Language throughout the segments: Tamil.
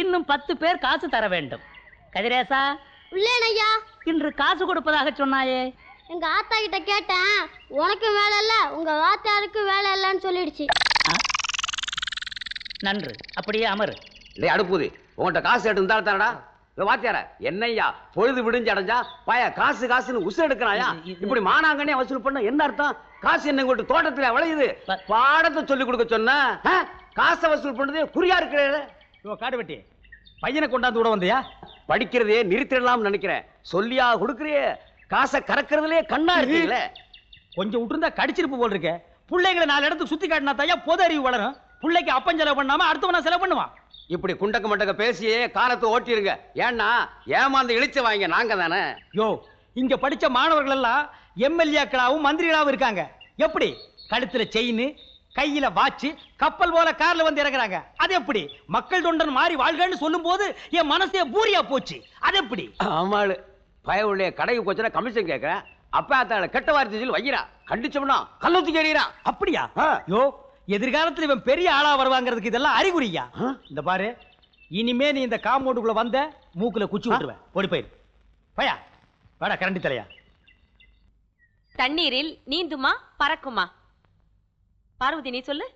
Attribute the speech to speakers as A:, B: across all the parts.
A: இன்னும் பத்து பேர் காசு தர வேண்டும். கதிரேசா
B: ஐயா
A: இன்று காசு கொடுப்பதாக சொன்னாயே.
B: எங்க ஆத்தா கிட்ட கேட்டேன் உனக்கு வேலை இல்ல உங்க வாத்தியாருக்கு வேலை இல்லைன்னு சொல்லிடுச்சு.
A: நன்று. அப்படியே அமரு.
C: டேய் அடுப்புது உன்கிட்ட காசு எடுத்து தானடா வாத்தியார என்னய்யா பொழுது விடிஞ்சு அடைஞ்சா பய காசு காசுன்னு உசு எடுக்கிறாயா? இப்படி மானாங்கன்னே வசூல் பண்ண என்ன அர்த்தம்? காசு என்ன உங்கள்ட்ட தோட்டத்துல விளையுது. பாடத்தை சொல்லி கொடுக்க சொன்ன? காசை வசூல் பண்றது குறியா இருக்கிற
D: யோ காடு வெட்டி. பையனை கொண்டாந்து விட வந்தியா?
C: படிக்கிறதே நிறுத்திடலாம்னு நினைக்கிறேன். சொல்லியா கொடுக்குறியே? காசை கறக்கிறதுலயே கண்ணா இருக்கீங்களே.
D: கொஞ்சம் விட்டுருந்தா கடிச்சிருப்பு போல் இருக்க பிள்ளைங்களை நாலு இடத்துக்கு சுத்தி காட்டினா தாயா பொது அறிவு வளரும். பிள்ளைக்கு அப்பன் செலவு பண்ணாம அடுத்தவனா செலவு பண்ணுவான்.
C: இப்படி குண்டக்க மண்டக்க பேசியே காலத்தை ஓட்டிருங்க. ஏன்னா ஏமாந்து இழிச்ச வாங்க நாங்க தானே.
D: யோ இங்க படிச்ச மாணவர்கள் எல்லாம் எம்எல்ஏக்களாவும் மந்திரிகளாவும் இருக்காங்க. எப்படி? கழுத்துல செயின் கையில வாட்ச் கப்பல் போல கார்ல வந்து இறங்குறாங்க. அது எப்படி? மக்கள் தொண்டன் மாறி வாழ்கன்னு சொல்லும் போது என் மனசே பூரியா போச்சு. அது எப்படி?
C: ஆமாளு. பயவுடைய கடைக்கு போச்சுன்னா கமிஷன் கேட்கறேன் அப்பா அத்தாள கெட்ட வார்த்தை சொல்லி வைக்கிறா. கண்டிச்சோம்னா கல்லூத்தி கேட்கிறான்
D: அப்படியா?
C: ஆ.
D: யோ எதிர்காலத்துல இவன் பெரிய ஆளா வருவாங்கிறதுக்கு இதெல்லாம் அறிகுறியா? இந்த பாரு இனிமே நீ இந்த காம்பவுண்டுக்குள்ள வந்த மூக்குல குச்சி விட்டுருவேன். ஓடி போயிரு. பயா வாடா கரண்டி தலையா.
E: தண்ணீரில் நீந்துமா பறக்குமா? பார்வதி நீ சொல்லு.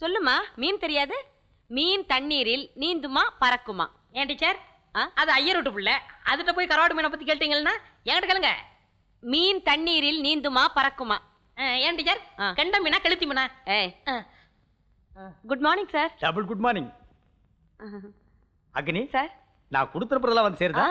E: சொல்லுமா மீன் தெரியாது? மீன் தண்ணீரில் நீந்துமா பறக்குமா?
A: ஏன் டீச்சர்?
E: ஆ?
A: அது ஐயர் விட்டு புள்ள. அதுட்ட போய் கரோடு மீனை பத்தி கேட்டீங்கன்னா என்கிட்ட கேளுங்க.
E: மீன் தண்ணீரில் நீந்துமா பறக்குமா?
A: ஏன் டீச்சர்?
E: ஆ.
A: கெண்ட மீனா கெளுத்தி Meena.
E: Good morning sir
D: double good morning Agni?
E: Sir
D: நான் கொடுத்துறப்பதெல்லாம் வந்து சேருதா?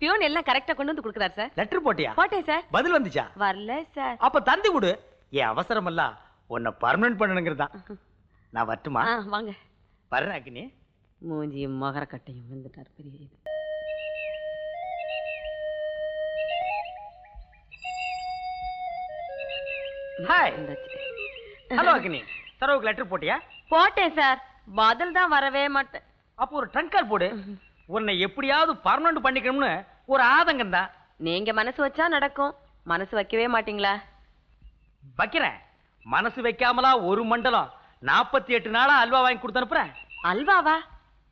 E: பியூன் எல்லாம் கரெக்டா கொண்டு வந்து கொடுக்குறாரு சார்.
D: லெட்டர் போட்டியா?
E: போட்டேன் சார்.
D: பதில் வந்துச்சா?
E: வரல சார்.
D: அப்ப தந்தி கொடு. என் அவசரம் எல்லாம் உன்னை பர்மனன்ட் பண்ணணுங்கிறது தான். நான் வரட்டுமா?
E: வாங்க.
D: வர்றேன் அக்னி
E: மூஞ்சியும் மகரக்கட்டையும் வந்துட்டார் பெரிய இது.
D: ஹாய். ஹலோ அக்னி சரவுக்கு லெட்டர் போட்டியா?
E: போட்டேன் சார். பதில் தான் வரவே மாட்டேன்.
D: அப்போ ஒரு ட்ரங்க் கால் போடு. உன்னை எப்படியாவது பர்மனன்ட் பண்ணிக்கணும்னு ஒரு ஆதங்கம் தான்
E: நீங்க மனசு வச்சா நடக்கும். மனசு வைக்கவே மாட்டீங்களா?
D: வைக்கிறேன். மனசு வைக்காமலா ஒரு மண்டலம். நாற்பத்தி எட்டு நாளா அல்வா வாங்கி கொடுத்து அனுப்புறேன்.
E: அல்வாவா?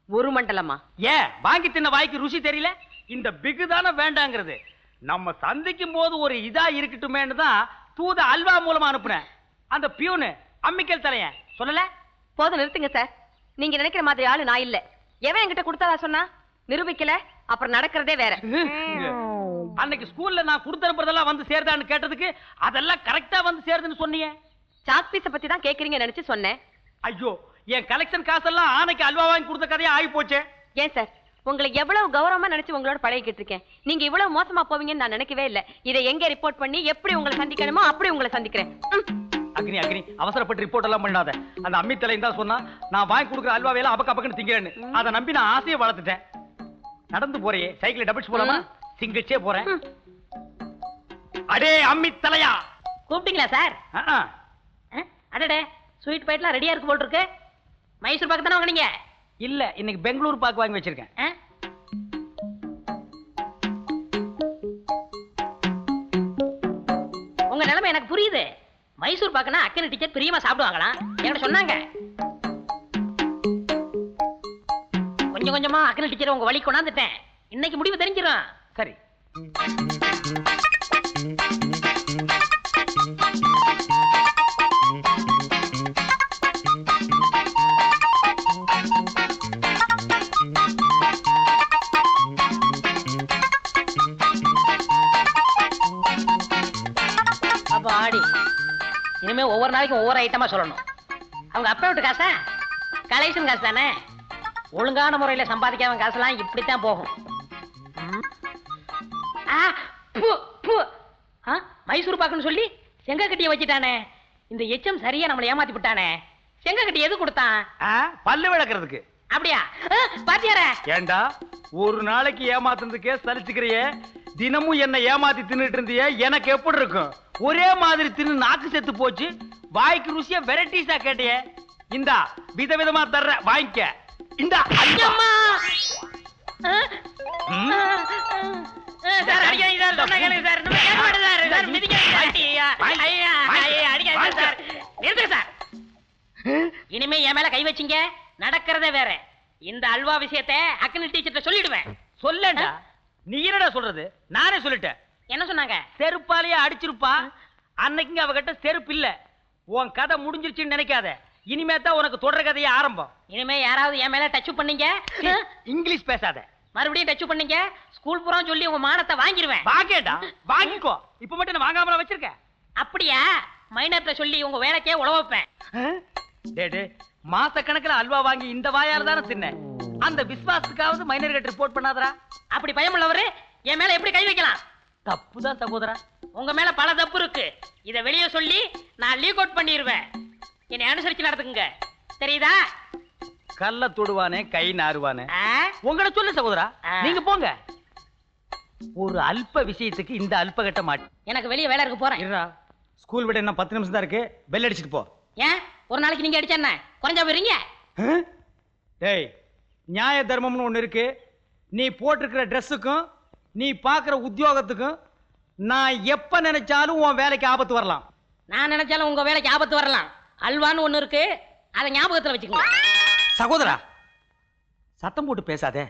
E: ஒரு மண்டலமா?
D: ஏன்? வாங்கி தின்ன வாய்க்கு ருசி தெரியல? இந்த பிகு தானே வேண்டாங்கிறது. நம்ம சந்திக்கும் போது ஒரு இதா இருக்கட்டுமேன்னு தான் தூத அல்வா மூலமா அனுப்புனேன். அந்த பியூனு அம்மிக்கல் தலையன் சொல்லல?
E: போதும் நிறுத்துங்க சார். நீங்க நினைக்கிற மாதிரி ஆளு நான் இல்ல. எவன் என்கிட்ட கொடுத்தாரா சொன்னா? நிரூபிக்கல அப்புறம் நடக்கிறதே வேற.
D: அன்னைக்கு ஸ்கூல்ல நான் கொடுத்து அனுப்புறதெல்லாம் வந்து சேருதான்னு கேட்டதுக்கு அதெல்லாம் கரெக்டா வந்து சேருதுன்னு சொன்னீங்க
E: சாக் பீஸ பத்தி தான் கேக்குறீங்க நினைச்சு சொன்னேன்.
D: ஐயோ என் கலெக்ஷன் காசெல்லாம் ஆனைக்கு அல்வா வாங்கி கொடுத்த கதையா ஆகி போச்சே.
E: ஏன் சார்? உங்களை எவ்வளவு கௌரவமா நினைச்சு உங்களோட பழகிக்கிட்டு இருக்கேன் நீங்க இவ்வளவு மோசமா போவீங்கன்னு நான் நினைக்கவே இல்ல. இதை எங்க ரிப்போர்ட் பண்ணி எப்படி உங்களை சந்திக்கணுமோ அப்படி உங்களை சந்திக்கிறேன்.
D: அக்னி அக்னி அவசரப்பட்டு ரிப்போர்ட் எல்லாம் பண்ணாத. அந்த அம்மி தலையும் தான் சொன்னா நான் வாங்கி கொடுக்குற அல்வாவையெல்லாம் அபக்க அபக்கன்னு திங்கிறேன்னு அதை நம்பி நான் ஆசையை வளர்த்துட்டேன். நடந்து போறியே. சைக்கிள் டபுள்ஸ் போலாமா? சிங்கிள்ஸே போறேன். அடே அம்மி தலையா.
A: கூப்பிட்டீங்களா சார்? அடடே ஸ்வீட் பைட்லாம் ரெடியா இருக்கு போல் இருக்கு மைசூர் பாக்கு தானே வாங்குனீங்க?
D: இல்ல இன்னைக்கு பெங்களூர் பாக்கு வாங்கி வச்சிருக்கேன்?
A: உங்க நிலைமை எனக்கு புரியுது. மைசூர் பாக்குனா அக்கனை டீச்சர் பிரியமா சாப்பிடுவாங்களாம். என்கிட்ட சொன்னாங்க. கொஞ்சம் கொஞ்சமா அக்கனை டீச்சர் உங்க வழி கொண்டாந்துட்டேன். இன்னைக்கு முடிவு தெரிஞ்சிடும்
D: சரி.
A: அப்போ ஆடி. இனிமே ஒவ்வொரு நாளைக்கும் ஒவ்வொரு ஐட்டமா சொல்லணும். அவங்க அப்பா விட்டு காசா? கலெக்ஷன் காசு தானே? ஒழுங்கான முறையில சம்பாதிக்காம காசுலாம் இப்படித்தான் போகும். ம். ஆ, பு, பு. ஆ, மைசூர் பாக்குன்னு சொல்லி செங்க கட்டிய வச்சுட்டானே. இந்த எச்சம் சரியா நம்மளை ஏமாத்தி விட்டானே. செங்க கட்டி எது கொடுத்தான்?
D: பல்லு விளக்குறதுக்கு.
A: அப்படியா? பாத்தியாரே.
D: ஏண்டா ஒரு நாளைக்கு ஏமாத்துறதுக்கே சலிச்சுக்கிறியே. தினமும் என்ன ஏமாத்தி தின்னுட்டு இருந்தியே எனக்கு எப்படி இருக்கும்? ஒரே மாதிரி தின்னு நாக்கு செத்து போச்சு. வாய்க்கு ருசியா வெரைட்டிஸா கேட்டியே. இந்தா விதவிதமா தர்ற வாங்கிக்க. இந்தா.
A: அம்மா சார் அடிக்காதீங்க சார் சொன்னா கேளுங்க சார். நம்ம கேட்க மாட்டேன் சார். சார் மிதிக்காதீங்க. ஐயா அடிக்காதீங்க. சார். நிறுத்துங்க சார். இனிமே என் மேல கை வச்சீங்க. நடக்கிறதே வேற. இந்த அல்வா விஷயத்தை அக்கனி டீச்சர்ட்ட சொல்லிடுவேன்.
D: சொல்லண்டா. நீ என்னடா சொல்றது? நானே சொல்லிட்டேன்.
A: என்ன சொன்னாங்க?
D: செருப்பாலேயே அடிச்சிருப்பா. அன்னைக்குங்க அவகிட்ட செருப்பு இல்ல. உன் கதை முடிஞ்சிருச்சுன்னு நினைக்காத. இனிமே தான் உனக்கு தொடர் கதையே ஆரம்பம்.
A: இனிமே யாராவது என் மேல டச் பண்ணீங்க?
D: இங்கிலீஷ் பேசாத.
A: மறுபடியும் டச் பண்ணீங்க? ஸ்கூல் பூரா சொல்லி உங்க மானத்தை வாங்கிருவேன்.
D: வாங்கேடா வாங்கிக்கோ. இப்ப மட்டும் நான் வாங்காமல வச்சிருக்கேன்
A: அப்படியா? மைனர்ட்ட சொல்லி உங்க வேலைக்கே உழ வைப்பேன்.
D: மாச கணக்குல அல்வா வாங்கி இந்த வாயால தானே தின்னேன் அந்த விஸ்வாசத்துக்காவது மைனர் கிட்ட ரிப்போர்ட் பண்ணாதடா.
A: அப்படி பயமுள்ளவரு என் மேல எப்படி கை வைக்கலாம்?
D: தப்புதான் சகோதரா.
A: உங்க மேல பல தப்பு இருக்கு. இத வெளியே சொல்லி நான் லீக் அவுட் பண்ணிடுவேன் என்னை அனுசரிச்சு நடத்துக்குங்க தெரியுதா?
D: கல்ல தொடுவானே கை நாறுவானே? உங்களை சொல்லு சகோதரா. நீங்க போங்க. ஒரு அல்ப விஷயத்துக்கு இந்த அல்ப கட்ட மாட்டி
A: எனக்கு வெளியே வேலை இருக்கு போறேன்.
D: இருடா. ஸ்கூல் விட இன்னும் பத்து நிமிஷம் தான் இருக்கு. பெல் அடிச்சிட்டு போ.
A: ஏன்? ஒரு நாளைக்கு நீங்க அடிச்சா என்ன? குறைஞ்சா போயிருங்க?
D: டேய் நியாய தர்மம்னு ஒண்ணு இருக்கு. நீ போட்டிருக்கிற ட்ரெஸ்ஸுக்கும் நீ பார்க்குற உத்தியோகத்துக்கும் நான் எப்ப நினைச்சாலும் உன் வேலைக்கு ஆபத்து வரலாம்.
A: நான் நினைச்சாலும் உங்க வேலைக்கு ஆபத்து வரலாம். அல்வான்னு ஒண்ணு இருக்கு. அதை ஞாபகத்துல வச்சுக்கோங்க.
D: சகோதரா சத்தம் போட்டு பேசாதே.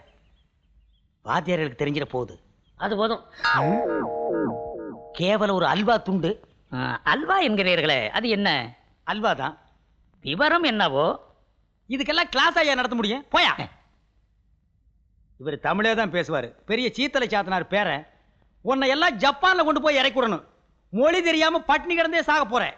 D: வாத்தியார்களுக்கு தெரிஞ்சிட போகுது.
A: அது போதும்.
D: கேவலம் ஒரு அல்வா துண்டு.
A: அல்வா என்கிறீர்களே அது என்ன?
D: அல்வா தான்
A: விவரம் என்னவோ?
D: இதுக்கெல்லாம் கிளாஸ் ஐயா நடத்த முடியும்? போயா. இவர் தமிழே தான் பேசுவாரு. பெரிய சீத்தலை சாத்தனார் பேரன். உன்னை எல்லாம் ஜப்பான்ல கொண்டு போய் இறக்கி விடணும். மொழி தெரியாம பட்டினி கிடந்தே சாக போறேன்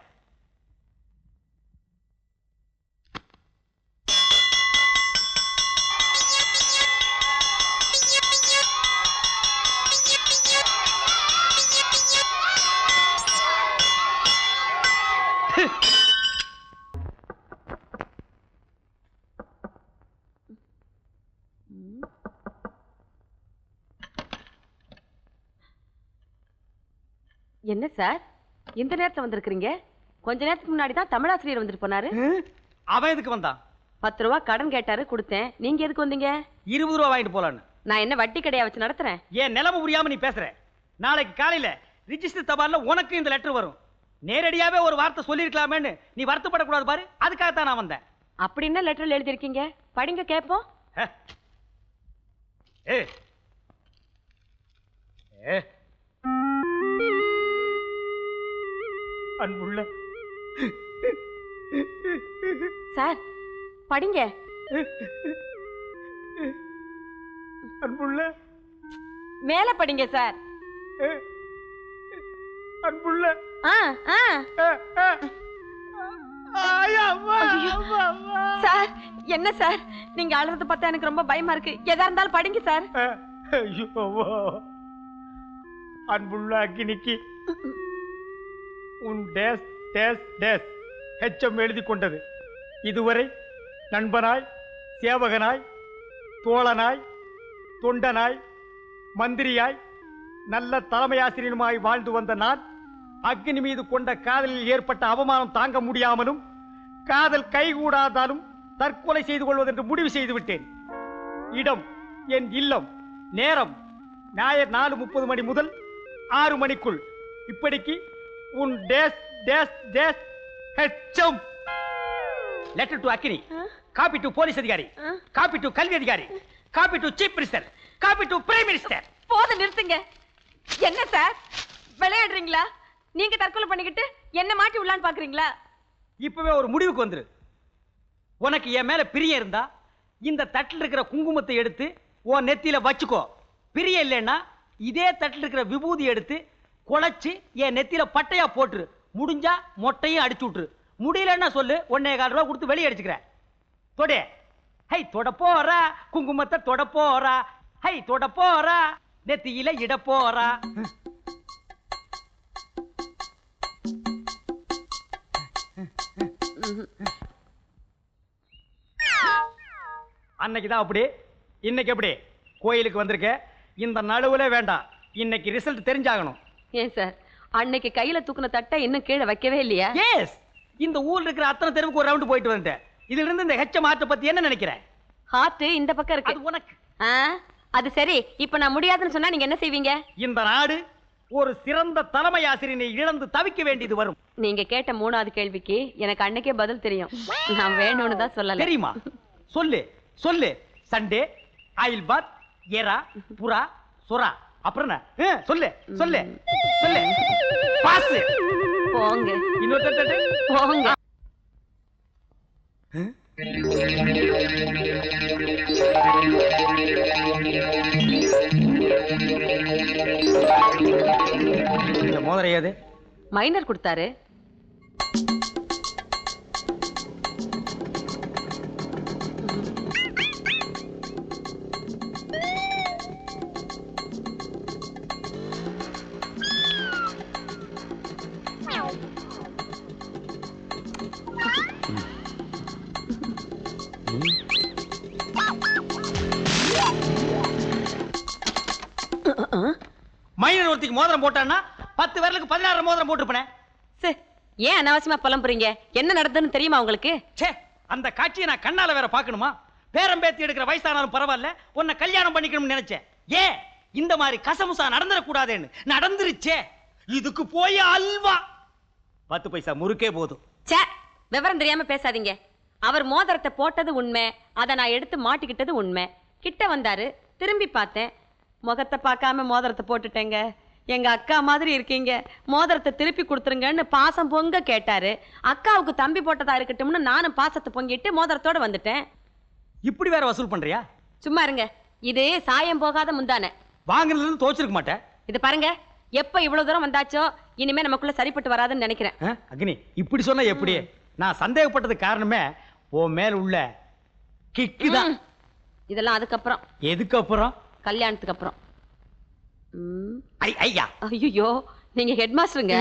E: என்ன சார்? இந்த நேரத்துல வந்திருக்கிறீங்க? கொஞ்ச நேரத்துக்கு முன்னாடி தான் தமிழாசிரியர் வந்துட்டு போனாரு.
D: அவன் எதுக்கு வந்தான்?
E: பத்து ரூபா கடன் கேட்டாரு கொடுத்தேன். நீங்க எதுக்கு வந்தீங்க?
D: இருபது ரூபா வாங்கிட்டு போலான்னு.
E: நான் என்ன வட்டி கடையா வச்சு நடத்துறேன்?
D: ஏன் நிலைமை புரியாம நீ பேசுற? நாளைக்கு காலையில ரிஜிஸ்டர் தபால்ல உனக்கு இந்த லெட்டர் வரும். நேரடியாவே ஒரு வார்த்தை சொல்லிருக்கலாமேன்னு நீ வருத்தப்படக்கூடாது பாரு. அதுக்காகத்தான் நான் வந்தேன்.
E: அப்படி என்ன லெட்டர்ல எழுதிருக்கீங்க படிங்க கேட்போம்.
D: ஏ ஏ அன்புள்ள.
E: சார் படிங்க.
D: அன்புள்ள.
E: மேல படிங்க சார்.
D: அன்புள்ள.
E: சார் என்ன சார்? நீங்க அழுறத பார்த்தா எனக்கு ரொம்ப பயமா இருக்கு. எதா இருந்தாலும் படிங்க சார்.
D: அன்புள்ள அக்கினிக்கு. உன் டேஸ் டேஸ் டேஸ். ஹெச்சம் எழுதி கொண்டது. இதுவரை நண்பனாய் சேவகனாய் தோழனாய் தொண்டனாய் மந்திரியாய் நல்ல தலைமையாசிரியனுமாய் வாழ்ந்து வந்த நான் அக்னி மீது கொண்ட காதலில் ஏற்பட்ட அவமானம் தாங்க முடியாமலும் காதல் கைகூடாதாலும் தற்கொலை செய்து கொள்வதென்று முடிவு செய்துவிட்டேன் இடம் என் இல்லம் நேரம் ஞாயிறு நாலு முப்பது மணி முதல் ஆறு மணிக்குள். இப்படிக்கு உன் டேஸ் டேஸ் டேஸ் ஹெச்சம் letter to Agni copy to police அதிகாரி. காப்பி டு கல்வி அதிகாரி. Copy to chief minister copy to prime minister
E: போத நிறுத்துங்க. என்ன சார்? விளையாடுறீங்களா? நீங்க தற்கொலை பண்ணிக்கிட்டு என்ன மாட்டி விடலான்னு பாக்குறீங்களா?
D: இப்பவே ஒரு முடிவுக்கு வந்துரு. உனக்கு என் மேல பிரியம் இருந்தா இந்த தட்டில் இருக்கிற குங்குமத்தை எடுத்து உன் நெத்தியில வச்சுக்கோ. பிரியம் இல்லைன்னா இதே தட்டில் இருக்கிற விபூதி எடுத்து குழைச்சு என் நெத்தியில பட்டையா போட்டுரு. முடிஞ்சா மொட்டையும் அடிச்சு விட்டுரு. முடியலன்னா சொல்லு ஒன்னே கால் ரூபா கொடுத்து வெளியே அடிச்சுக்கிறேன் தொடே. ஹை தொட போறா. குங்குமத்தை தொட போறா. ஹை தொட போறா. நெத்தியில இட போறா. அன்னைக்கு தான் அப்படி. இன்னைக்கு எப்படி? கோயிலுக்கு வந்திருக்க. இந்த நடுவுல வேண்டாம். இன்னைக்கு ரிசல்ட் தெரிஞ்சாகணும்.
E: ஏன் சார்? அன்னைக்கு கையில தூக்குன தட்டை இன்னும் கீழே வைக்கவே இல்லையா?
D: எஸ் இந்த ஊர்ல இருக்கிற அத்தனை தெருவுக்கு ஒரு ரவுண்டு போயிட்டு வந்துட்டேன். இதுல இருந்து இந்த ஹெச்ச மாற்ற பத்தி என்ன நினைக்கிற
E: ஹார்ட் இந்த பக்கம்
D: அது
E: இருக்கு
D: உனக்கு.
E: ஆ, அது சரி. இப்ப நான் முடியாதுன்னு சொன்னா நீங்க என்ன செய்வீங்க?
D: இந்த நாடு ஒரு சிறந்த தலைமை ஆசிரியனை இழந்து தவிக்க வேண்டியது வரும்.
E: நீங்க கேட்ட மூணாவது கேள்விக்கு எனக்கு அன்னைக்கே பதில் தெரியும். நான் வேணும்னு தான் சொல்லல.
D: தெரியுமா? சொல்லு. சொல்லு. சண்டே ஆயில் பாத் எரா புறா சுறா அப்புறம் சொல்லு சொல்லு சொல்லு. பாஸ்
E: போங்க.
D: இன்னொருத்தர் தட்டு.
E: போங்க.
D: இந்த மோதிரம் ஏது?
E: மைனர் கொடுத்தாரு.
D: மைனர் ஒருத்திக்கு மோதிரம் போட்டான்னா பத்து பேருக்கு பதினாறு மோதிரம் போட்டுருப்பனே.
E: சே ஏன் அனாவசியமா புலம்புறீங்க? என்ன நடந்ததுன்னு தெரியுமா உங்களுக்கு?
D: ச்சே அந்த காட்சியை நான் கண்ணால வேற பார்க்கணுமா? பேரம்பேத்தி எடுக்கிற வயசானாலும் பரவாயில்ல உன்னை கல்யாணம் பண்ணிக்கணும்னு நினைச்சேன். ஏன் இந்த மாதிரி கசமுசா நடந்துடக்கூடாதுன்னு நடந்துருச்சே. இதுக்கு போய் அல்வா. பத்து பைசா முறுக்கே போதும்.
E: ச்சே விவரம் தெரியாம பேசாதீங்க. அவர் மோதிரத்தை போட்டது உண்மை அதை நான் எடுத்து மாட்டிக்கிட்டது உண்மை. கிட்ட வந்தாரு திரும்பி பார்த்தேன் முகத்தை பார்க்காம மோதிரத்தை போட்டுட்டேங்க. எங்க அக்கா மாதிரி இருக்கீங்க. மோதிரத்தை திருப்பி கொடுத்துருங்கன்னு பாசம் பொங்க கேட்டாரு. அக்காவுக்கு தம்பி போட்டதா இருக்கட்டும்னு நானும் பாசத்தை பொங்கிட்டு மோதிரத்தோட வந்துட்டேன்.
D: இப்படி வேற வசூல் பண்றியா?
E: சும்மா இருங்க. இது சாயம் போகாத முந்தானே.
D: வாங்கினதுல இருந்து தோச்சிருக்க மாட்டேன்
E: இது பாருங்க. எப்ப இவ்வளவு தூரம் வந்தாச்சோ இனிமே நமக்குள்ள சரிப்பட்டு வராதுன்னு நினைக்கிறேன்.
D: அக்னி இப்படி சொன்னா எப்படி? நான் சந்தேகப்பட்டதுக்கு காரணமே உன் மேல உள்ள கிக்கு தான்.
E: இதெல்லாம் அதுக்கப்புறம்.
D: எதுக்கு அப்புறம்?
E: கல்யாணத்துக்கு அப்புறம்.
D: ஐயா.
E: ஐயோ நீங்க ஹெட் மாஸ்டருங்க